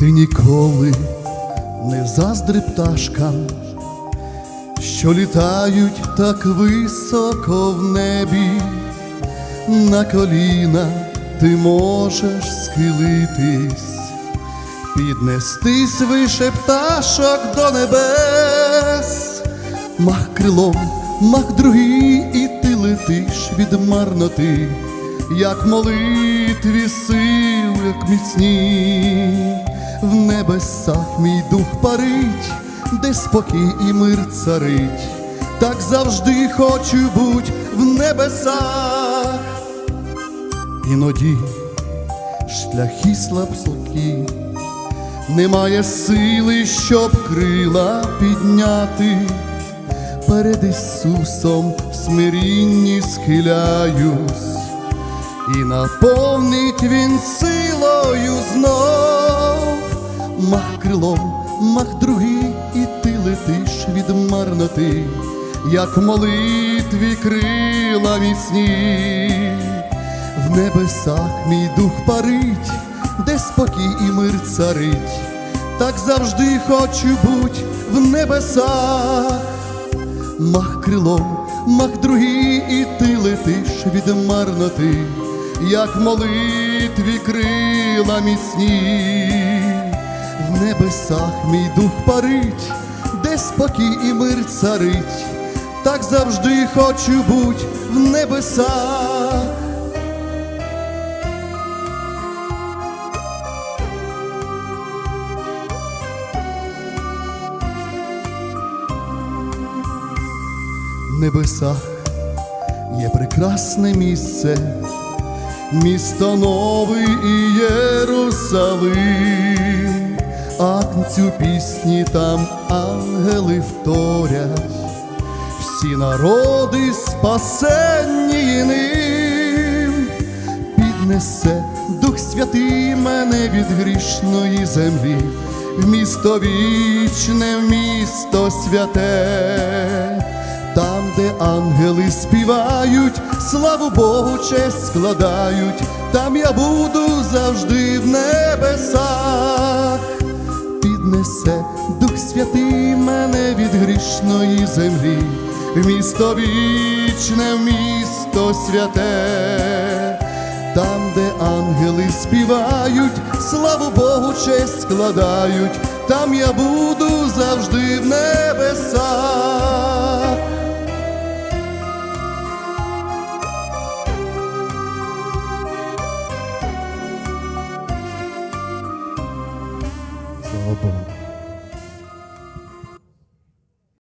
Ти ніколи не заздри пташкам, що літають так високо в небі, на коліна ти можеш схилитись, піднестись вище пташок до небес, мах крилом, мах другий, і ти летиш від марноти, як молитві сил, як міцні, небесах мій дух парить, де спокій і мир царить, так завжди хочу буть в небесах. Іноді шляхи слабкі, немає сили, щоб крила підняти. Перед Ісусом смирінні схиляюсь, і наповнить Він силою знов, мах крилом, мах другий, і ти летиш від марноти, як молитві крила міцні. В небесах мій дух парить, де спокій і мир царить, так завжди хочу буть в небесах. Мах крилом, мах другий, і ти летиш від марноти, як молитві крила міцні. В небесах мій дух парить, де спокій і мир царить, так завжди хочу буть в небесах. В небесах є прекрасне місце, місто новий і Єрусалим, Агнцю пісні там ангели вторять, всі народи спасенні ним, піднесе Дух Святий мене від грішної землі, в місто вічне, в місто святе, там, де ангели співають, славу Богу честь складають, там я буду завжди в небесах, грішної землі, місто вічне, місто святе. Там, де ангели співають, славу Богу честь складають, там я буду завжди в небесах. Слава Богу.